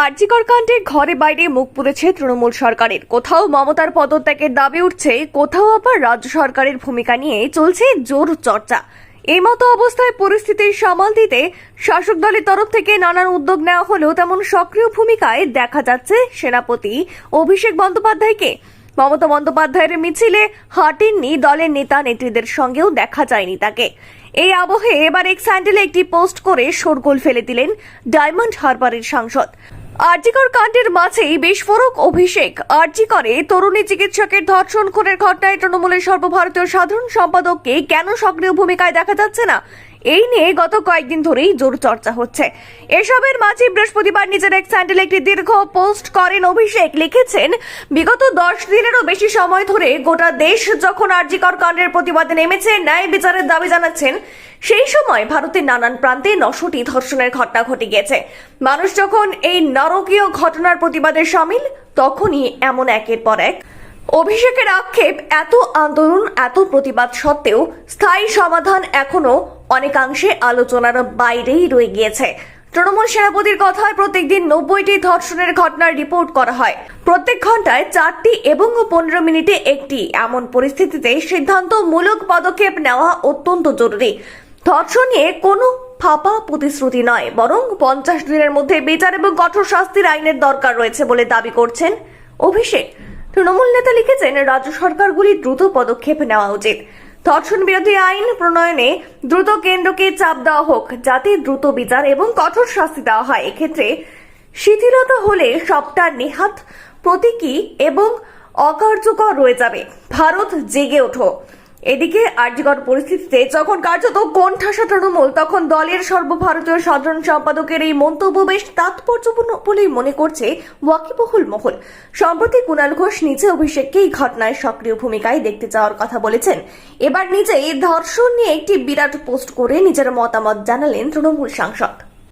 আরজিকর কাণ্ডে ঘরে বাইরে মুখ পুড়েছে তৃণমূল সরকারের। কোথাও মমতার পদত্যাগের দাবি উঠছে, কোথাও আবার রাজ্য সরকারের ভূমিকা নিয়ে চলছে জোর চর্চা। এই মতো অবস্থায় পরিস্থিতি সামাল দিতে শাসক দলের তরফ থেকে নানান উদ্যোগ নেওয়া হলেও তেমন সক্রিয় ভূমিকায় দেখা যাচ্ছে সেনাপতি অভিষেক বন্দ্যোপাধ্যায়কে। মমতা বন্দ্যোপাধ্যায়ের মিছিলে হাঁটেননি দলের নেতা নেত্রীদের সঙ্গেও দেখা যায়নি তাকে। এই আবহে এবার এক স্যান্ডেলে একটি পোস্ট করে শোরগোল ফেলে দিলেন ডায়মন্ড হারবারের সাংসদ। আরজিকর কাণ্ডের মাঝেই বিস্ফোরক অভিষেক। আরজিকরে তরুণী চিকিৎসকের ধর্ষণ খুনের ঘটনায় তৃণমূলের সর্বভারতীয় সাধারণ সম্পাদককে কেন সক্রিয় ভূমিকায় দেখা যাচ্ছে না? এই নিয়ে গত কয়েকদিন ধরেই জোর চর্চা হচ্ছে। এসবের মাঝে বৃহস্পতিবার নিজের এক স্যান্ডেলে একটি দীর্ঘ পোস্ট করেন অভিষেক। লিখেছেন, বিগত দশ দিনেরও বেশি সময় ধরে গোটা দেশ যখন আরজিকর কাণ্ডের প্রতিবাদে নেমেছে, ন্যায় বিচারের দাবি জানাচ্ছেন সেই সময় ভারতের নানান প্রান্তে নশোটি ধর্ষণের ঘটনা ঘটে গিয়েছে। মানুষ যখন এই নরকীয় ঘটনার প্রতিবাদে সামিল, তখনই এমন একের পর এক। অভিষেকের আক্ষেপ, এত আন্দোলন, এত প্রতিবাদ সত্ত্বেও স্থায়ী সমাধান এখনও অনেকাংশে আলোচনার বাইরেই রয়ে গিয়েছে। তৃণমূল সেনাপতির কথায় প্রত্যেকদিন নব্বইটি ধর্ষণের ঘটনার রিপোর্ট করা হয়। প্রত্যেক ঘন্টায় চারটি এবং পনেরো মিনিটে একটি। এমন পরিস্থিতিতে সিদ্ধান্তমূলক পদক্ষেপ নেওয়া অত্যন্ত জরুরি। ধর্ষণ নিয়ে কোনো ফাঁপা প্রতিশ্রুতি নয়, বরং পঞ্চাশ দিনের মধ্যে বিচার এবং কঠোর শাস্তির আইনের দরকার রয়েছে বলে দাবি করছেন অভিষেক। তৃণমূল নেতা লিখেছেন, রাজ্য সরকারগুলি দ্রুত পদক্ষেপ নেওয়া উচিত। ধর্ষণ বিরোধী আইন প্রণয়নে দ্রুত কেন্দ্রকে চাপ দেওয়া হোক, যাতে দ্রুত বিচার এবং কঠোর শাস্তি দেওয়া হয়। এক্ষেত্রে শিথিলতা হলে সবটা নেহাত প্রতীকী এবং অকার্যকর রয়ে যাবে। ভারত জেগে ওঠো। এদিকে আর্যকর পরিস্থিতিতে যখন কার্যত কোণঠাসা তৃণমূল, তখন দলের সর্বভারতীয় সাধারণ সম্পাদকের এই মন্তব্য বেশ তাৎপর্যপূর্ণ বলেই মনে করছে ওয়াকিবহুল মহল। সম্প্রতি কুণাল ঘোষ নিজে অভিষেককে এই ঘটনায় সক্রিয় ভূমিকায় দেখতে যাওয়ার কথা বলেছেন। এবার নিজেই ধর্ষণ নিয়ে একটি বিরাট পোস্ট করে নিজের মতামত জানালেন তৃণমূল সাংসদ।